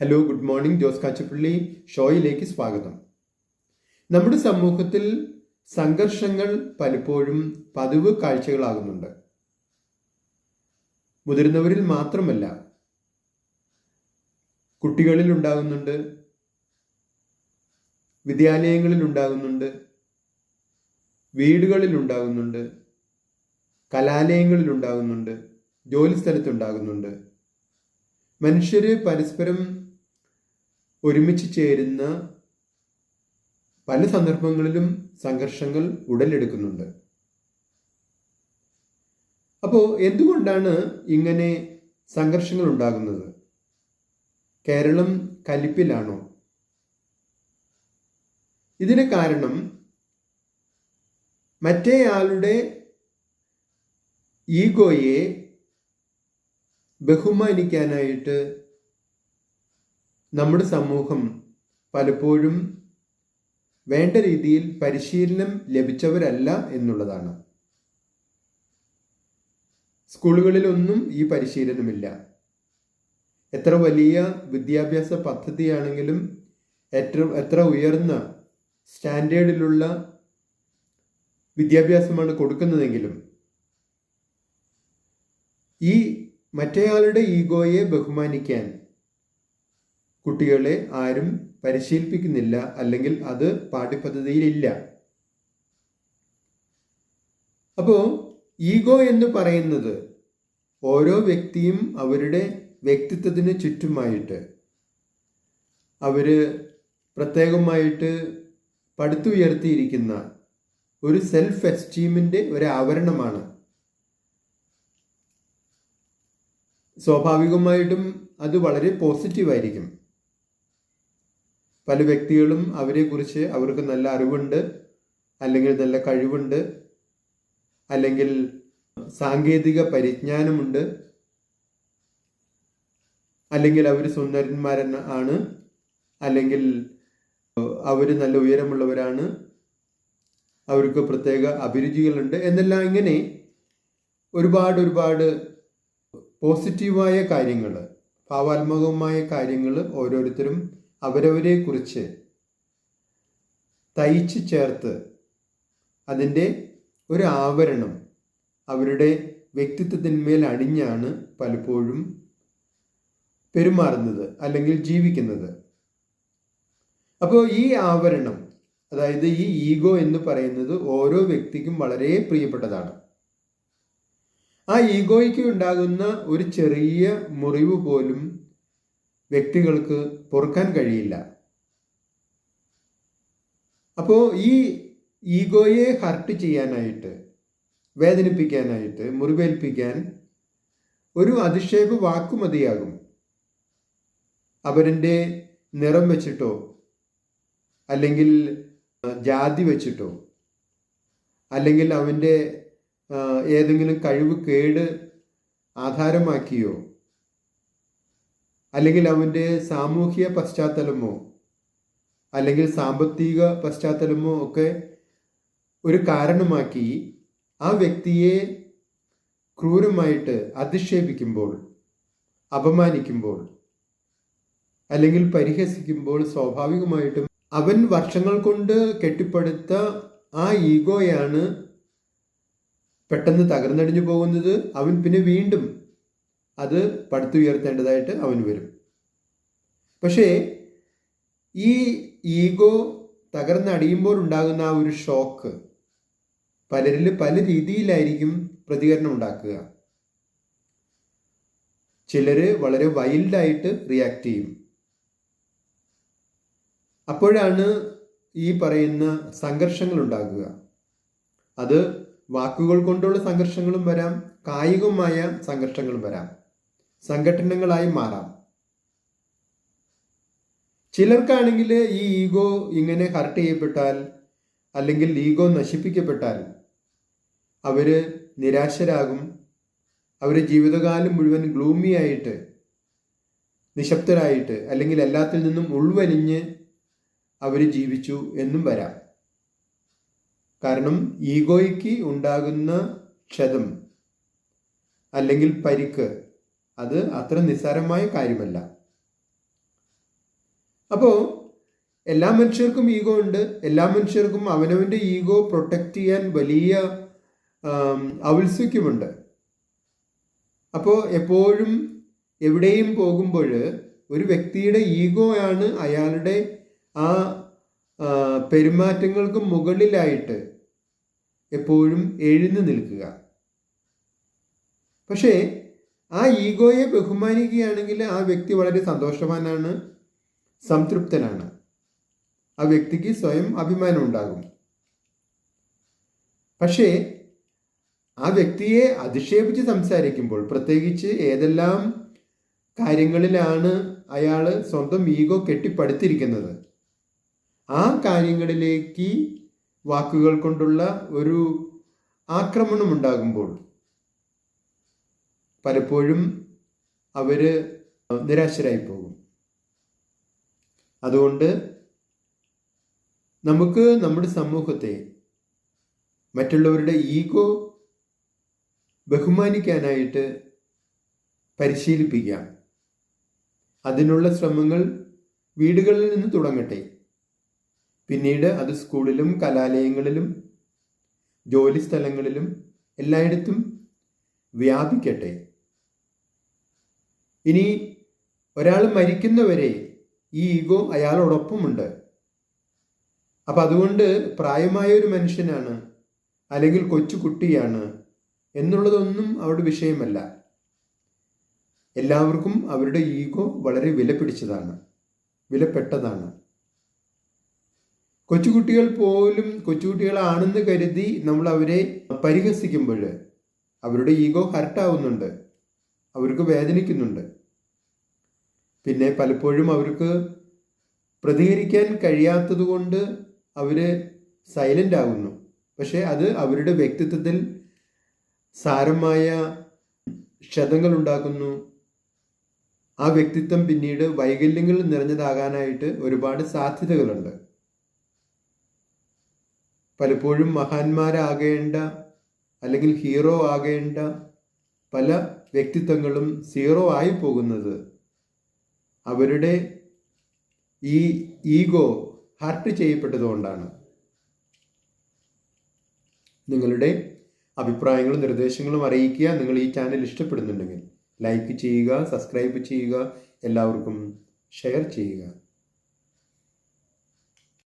Hello good morning Jose Kachappilly ഷോയിലേക്ക് സ്വാഗതം. നമ്മുടെ സമൂഹത്തിൽ സംഘർഷങ്ങൾ പലപ്പോഴും പതിവ് കാഴ്ചകളാകുന്നുണ്ട്. മുതിർന്നവരിൽ മാത്രമല്ല കുട്ടികളിൽ ഉണ്ടാകുന്നുണ്ട് വിദ്യാലയങ്ങളിൽ ഉണ്ടാകുന്നുണ്ട് വീടുകളിൽ ഉണ്ടാകുന്നുണ്ട് കലാലയങ്ങളിൽ ഉണ്ടാകുന്നുണ്ട് ജോലി സ്ഥലത്തുണ്ടാകുന്നുണ്ട് മനുഷ്യര് പരസ്പരം ഒരുമിച്ച് ചേരുന്ന പല സന്ദർഭങ്ങളിലും സംഘർഷങ്ങൾ ഉടലെടുക്കുന്നുണ്ട്. അപ്പോൾ എന്തുകൊണ്ടാണ് ഇങ്ങനെ സംഘർഷങ്ങൾ ഉണ്ടാകുന്നത്? കേരളം കലിപ്പിലാണോ? ഇതിന് കാരണം മറ്റേയാളുടെ ഈഗോയെ ബഹുമാനിക്കാനായിട്ട് നമ്മുടെ സമൂഹം പലപ്പോഴും വേണ്ട രീതിയിൽ പരിശീലനം ലഭിച്ചവരല്ല എന്നുള്ളതാണ്. സ്കൂളുകളിലൊന്നും ഈ പരിശീലനമില്ല. എത്ര വലിയ വിദ്യാഭ്യാസ പദ്ധതിയാണെങ്കിലും എത്ര എത്ര ഉയർന്ന സ്റ്റാൻഡേർഡിലുള്ള വിദ്യാഭ്യാസമാണ് കൊടുക്കുന്നതെങ്കിലും ഈ മറ്റേയാളുടെ ഈഗോയെ ബഹുമാനിക്കാൻ കുട്ടികളെ ആരും പരിശീലിപ്പിക്കുന്നില്ല അല്ലെങ്കിൽ അത് പാഠ്യപദ്ധതിയിലില്ല. അപ്പോൾ ഈഗോ എന്ന് പറയുന്നത് ഓരോ വ്യക്തിയും അവരുടെ വ്യക്തിത്വത്തിന് ചുറ്റുമായിട്ട് അവർ പ്രത്യേകമായിട്ട് പടുത്തുയർത്തിയിരിക്കുന്ന ഒരു സെൽഫ് എസ്റ്റീമിന്റെ ഒരു ആവരണമാണ് സ്വാഭാവികമായിട്ടും അത് വളരെ പോസിറ്റീവായിരിക്കും പല വ്യക്തികളും അവരെക്കുറിച്ച് അവർക്ക് നല്ല അറിവുണ്ട് അല്ലെങ്കിൽ നല്ല കഴിവുണ്ട് അല്ലെങ്കിൽ സാങ്കേതിക പരിജ്ഞാനമുണ്ട് അല്ലെങ്കിൽ അവർ സുന്ദരന്മാരൻ ആണ് അല്ലെങ്കിൽ അവർ നല്ല ഉയരമുള്ളവരാണ് അവർക്ക് പ്രത്യേക അഭിരുചികളുണ്ട് എന്നെല്ലാം ഇങ്ങനെ ഒരുപാട് ഒരുപാട് പോസിറ്റീവായ കാര്യങ്ങൾ ഭാവാത്മകമായ കാര്യങ്ങൾ ഓരോരുത്തരും അവരവരെ കുറിച്ച് തയ്ച്ച് ചേർത്ത് അതിന്റെ ഒരു ആവരണം അവരുടെ വ്യക്തിത്വത്തിന്മേൽ അണിഞ്ഞാണ് പലപ്പോഴും പെരുമാറുന്നത് അല്ലെങ്കിൽ ജീവിക്കുന്നത്. അപ്പോൾ ഈ ആവരണം അതായത് ഈ ഈഗോ എന്ന് പറയുന്നത് ഓരോ വ്യക്തിക്കും വളരെ പ്രിയപ്പെട്ടതാണ്. ആ ഈഗോയ്ക്ക് ഉണ്ടാകുന്ന ഒരു ചെറിയ മുറിവ് പോലും വ്യക്തികൾക്ക് പൊറുക്കാൻ കഴിയില്ല. അപ്പോൾ ഈ ഈഗോയെ ഹർട്ട് ചെയ്യാനായിട്ട് വേദനിപ്പിക്കാനായിട്ട് മുറിവേൽപ്പിക്കാൻ ഒരു അധിക്ഷേപ വാക്കു മതിയാകും അവരുടെ നിറം വെച്ചിട്ടോ അല്ലെങ്കിൽ ജാതി വെച്ചിട്ടോ അല്ലെങ്കിൽ അവന്റെ ഏതെങ്കിലും കഴിവ് കേട് ആധാരമാക്കിയോ അല്ലെങ്കിൽ അവന്റെ സാമൂഹിക പശ്ചാത്തലമോ അല്ലെങ്കിൽ സാമ്പത്തിക പശ്ചാത്തലമോ ഒക്കെ ഒരു കാരണമാക്കി ആ വ്യക്തിയെ ക്രൂരമായിട്ട് അധിക്ഷേപിക്കുമ്പോൾ അപമാനിക്കുമ്പോൾ അല്ലെങ്കിൽ പരിഹസിക്കുമ്പോൾ സ്വാഭാവികമായിട്ടും അവൻ വർഷങ്ങൾ കൊണ്ട് കെട്ടിപ്പടുത്ത ആ ഈഗോയാണ് പെട്ടെന്ന് തകർന്നടിഞ്ഞു പോകുന്നത്. അവൻ പിന്നെ വീണ്ടും അത് പടുത്തുയർത്തേണ്ടതായിട്ട് അവൻ വരും. പക്ഷേ ഈ ഈഗോ തകർന്നടിയുമ്പോൾ ഉണ്ടാകുന്ന ആ ഒരു ഷോക്ക് പലരിൽ പല രീതിയിലായിരിക്കും പ്രതികരണം ഉണ്ടാക്കുക. ചിലർ വളരെ വൈൽഡായിട്ട് റിയാക്ട് ചെയ്യും. അപ്പോഴാണ് ഈ പറയുന്ന സംഘർഷങ്ങൾ ഉണ്ടാകുക. അത് വാക്കുകൾ കൊണ്ടുള്ള സംഘർഷങ്ങളും വരാം കായികമായ സംഘർഷങ്ങളും വരാം. സംഘടനകളായി മാറാം. ചിലർക്കാണെങ്കിൽ ഈ ഈഗോ ഇങ്ങനെ ഹർട്ട് ചെയ്യപ്പെട്ടാൽ അല്ലെങ്കിൽ ഈഗോ നശിപ്പിക്കപ്പെട്ടാൽ അവർ നിരാശരാകും. അവർ ജീവിതകാലം മുഴുവൻ ഗ്ലൂമി ആയിട്ട് നിശബ്ദരായിട്ട് അല്ലെങ്കിൽ എല്ലാത്തിൽ നിന്നും ഉൾവലിഞ്ഞ് അവർ ജീവിച്ചു എന്നും വരാം. കാരണം ഈഗോയ്ക്ക് ഉണ്ടാകുന്ന ക്ഷതം അല്ലെങ്കിൽ പരിക്ക് അത് അത്ര നിസ്സാരമായ കാര്യമല്ല. അപ്പോൾ എല്ലാ മനുഷ്യർക്കും ഈഗോ ഉണ്ട്. എല്ലാ മനുഷ്യർക്കും അവനവന്റെ ഈഗോ പ്രൊട്ടക്റ്റ് ചെയ്യാൻ വലിയ ഔത്സുഖ്യമുണ്ട് അപ്പോൾ എപ്പോഴും എവിടെയും പോകുമ്പോൾ ഒരു വ്യക്തിയുടെ ഈഗോ ആണ് അയാളുടെ ആ, പെരുമാറ്റങ്ങൾക്ക് മുകളിലായിട്ട് എപ്പോഴും എഴുന്നു നിൽക്കുക. പക്ഷേ ആ ഈഗോയെ ബഹുമാനിക്കുകയാണെങ്കിൽ ആ വ്യക്തി വളരെ സന്തോഷവാനാണ് സംതൃപ്തനാണ്. ആ വ്യക്തിക്ക് സ്വയം അഭിമാനം ഉണ്ടാകും. പക്ഷേ ആ വ്യക്തിയെ അധിക്ഷേപിച്ച് സംസാരിക്കുമ്പോൾ പ്രത്യേകിച്ച് ഏതെല്ലാം കാര്യങ്ങളിലാണ് അയാൾ സ്വന്തം ഈഗോ കെട്ടിപ്പടുത്തിരിക്കുന്നത് ആ കാര്യങ്ങളിലേക്ക് വാക്കുകൾ കൊണ്ടുള്ള ഒരു ആക്രമണം ഉണ്ടാകുമ്പോൾ പലപ്പോഴും അവർ നിരാശരായി പോകും അതുകൊണ്ട് നമുക്ക് നമ്മുടെ സമൂഹത്തെ മറ്റുള്ളവരുടെ ഈഗോ ബഹുമാനിക്കാനായിട്ട് പരിശീലിപ്പിക്കാം. അതിനുള്ള ശ്രമങ്ങൾ വീടുകളിൽ നിന്ന് തുടങ്ങട്ടെ. പിന്നീട് അത് സ്കൂളിലും കലാലയങ്ങളിലും ജോലി സ്ഥലങ്ങളിലും എല്ലായിടത്തും വ്യാപിക്കട്ടെ. ഇനി ഒരാൾ മരിക്കുന്നവരെ ഈ ഈഗോ അയാളോടൊപ്പമുണ്ട്. അപ്പം അതുകൊണ്ട് പ്രായമായ ഒരു മനുഷ്യനാണ് അല്ലെങ്കിൽ കൊച്ചു കുട്ടിയാണ് എന്നുള്ളതൊന്നും അവിടെ വിഷയമല്ല. എല്ലാവർക്കും അവരുടെ ഈഗോ വളരെ വിലപിടിച്ചതാണ് വിലപ്പെട്ടതാണ്. കൊച്ചുകുട്ടികൾ പോലും കൊച്ചുകുട്ടികളാണെന്ന് കരുതി നമ്മൾ അവരെ പരിഹസിക്കുമ്പോൾ അവരുടെ ഈഗോ ഹർട്ടാവുന്നുണ്ട് അവർക്ക് വേദനിക്കുന്നുണ്ട്. പിന്നെ പലപ്പോഴും അവർക്ക് പ്രതികരിക്കാൻ കഴിയാത്തതുകൊണ്ട് അവർ സൈലന്റ് ആകുന്നു പക്ഷേ അത് അവരുടെ വ്യക്തിത്വത്തിൽ സാരമായ ക്ഷതങ്ങൾ ഉണ്ടാക്കുന്നു. ആ വ്യക്തിത്വം പിന്നീട് വൈകല്യങ്ങൾ നിറഞ്ഞതാകാനായിട്ട് ഒരുപാട് സാധ്യതകളുണ്ട്. പലപ്പോഴും മഹാന്മാരാകേണ്ട അല്ലെങ്കിൽ ഹീറോ ആകേണ്ട പല വ്യക്തിത്വങ്ങളും സീറോ ആയി പോകുന്നത് അവരുടെ ഈ ഈഗോ ഹർട്ട് ചെയ്യപ്പെട്ടതുകൊണ്ടാണ്. നിങ്ങളുടെ അഭിപ്രായങ്ങളും നിർദ്ദേശങ്ങളും അറിയിക്കുക. നിങ്ങൾ ഈ ചാനൽ ഇഷ്ടപ്പെടുന്നുണ്ടെങ്കിൽ ലൈക്ക് ചെയ്യുക സബ്സ്ക്രൈബ് ചെയ്യുക എല്ലാവർക്കും ഷെയർ ചെയ്യുക.